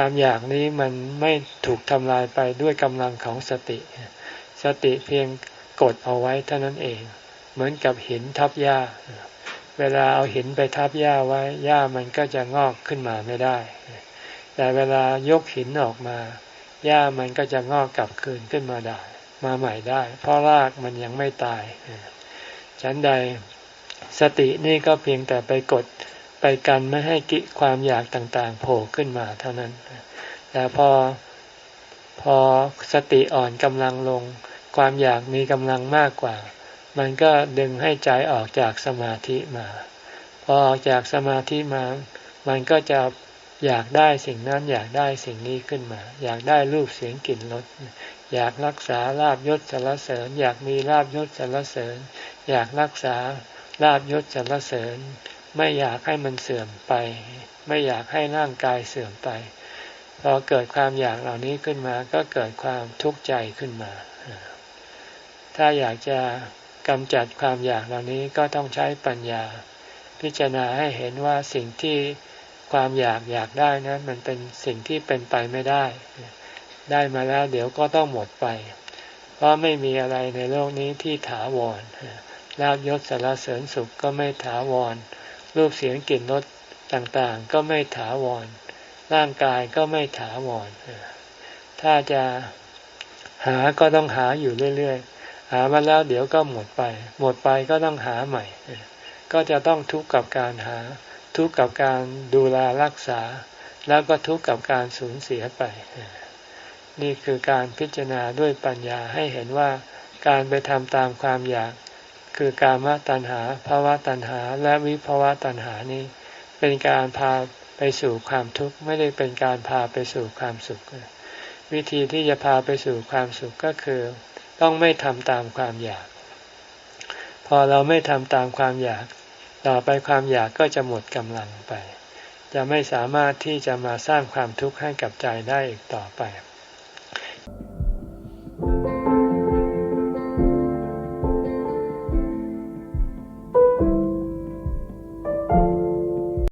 ความอยากนี้มันไม่ถูกทำลายไปด้วยกำลังของสติ สติเพียงกดเอาไว้เท่านั้นเอง เหมือนกับหินทับหญ้า เวลาเอาหินไปทับหญ้าไว้หญ้ามันก็จะงอกขึ้นมาไม่ได้ แต่เวลายกหินออกมาหญ้ามันก็จะงอกกลับคืนขึ้นมาได้ มาใหม่ได้ เพราะรากมันยังไม่ตายฉันใดสตินี่ก็เพียงแต่ไปกด ไปกันไม่ให้กิความอยากต่างๆ โผล่ขึ้นมาเท่านั้น แต่พอพอสติอ่อนกำลังลง ความอยากมีกำลังมากกว่า มันก็ดึงให้ใจออกจากสมาธิมา พอออกจากสมาธิมา มันก็จะอยากได้สิ่งนั้นอยากได้สิ่งนี้ขึ้นมา อยากได้รูปเสียงกลิ่นรสอยากรักษาลาบยศสรรเสริญ อยากมีลาบยศสรรเสริญ อยากรักษาลาบยศสรรเสริญ ไม่อยากให้มันเสื่อมไป ไม่อยากให้ร่างกายเสื่อมไปพอเกิดความอยากเหล่านี้ขึ้นมา ก็เกิดความทุกข์ใจขึ้นมา ถ้าอยากจะกำจัดความอยากเหล่านี้ก็ต้องใช้ปัญญา พิจารณาให้เห็นว่าสิ่งที่ความอยากอยากได้นั้นมันเป็นสิ่งที่เป็นไปไม่ได้ ได้มาแล้วเดี๋ยวก็ต้องหมดไป เพราะไม่มีอะไรในโลกนี้ที่ถาวรลาบยศสารเสริญสุขก็ไม่ถาวร รูปเสียงกลิ่นรสต่างๆ ก็ไม่ถาวร ร่างกายก็ไม่ถาวร ถ้าจะหาก็ต้องหาอยู่เรื่อยๆ หามาแล้วเดี๋ยวก็หมดไป หมดไปก็ต้องหาใหม่ ก็จะต้องทุกข์กับการหา ทุกข์กับการดูแลรักษา แล้วก็ทุกข์กับการสูญเสียไป นี่คือการพิจารณาด้วยปัญญาให้เห็นว่าการไปทำตามความอยาก คือกามตัณหาภาวะตัณหา และวิภาวะตัณหานี้ เป็นการพาไปสู่ความทุกข์ไม่ได้เป็นการพาไปสู่ความสุข วิธีที่จะพาไปสู่ความสุขก็คือ ต้องไม่ทำตามความอยาก พอเราไม่ทำตามความอยาก ต่อไปความอยากก็จะหมดกำลังไป จะไม่สามารถที่จะมาสร้างความทุกข์ให้กับใจได้อีกต่อไป